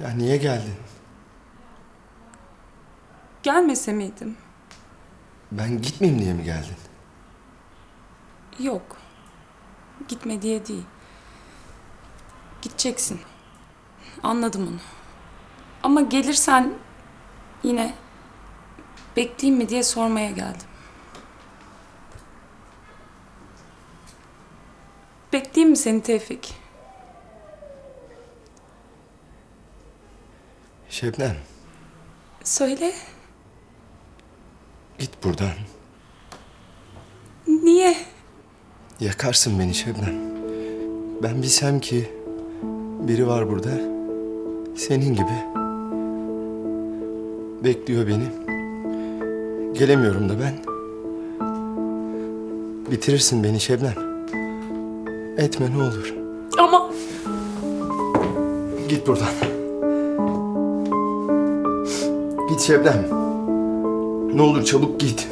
Ya niye geldin? Gelmese miydim? Ben gitmeyeyim diye mi geldin? Yok. Gitme diye değil. Gideceksin. Anladım onu. Ama gelirsen yine bekleyeyim mi diye sormaya geldim. Bekleyeyim mi seni Tevfik? Şebnem Söyle. git buradan. Niye? Yakarsın beni Şebnem. Ben bilsem ki biri var burada. Senin gibi. Bekliyor beni. Gelemiyorum da ben. Bitirirsin beni Şebnem. Etme ne olur. Ama Git buradan. Git Şebnem. Ne olur çabuk git.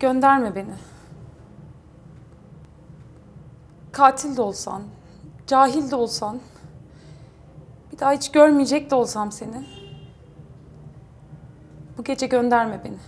Gönderme beni katil de olsan, cahil de olsan, bir daha hiç görmeyecek de olsam seni. Bu gece gönderme beni.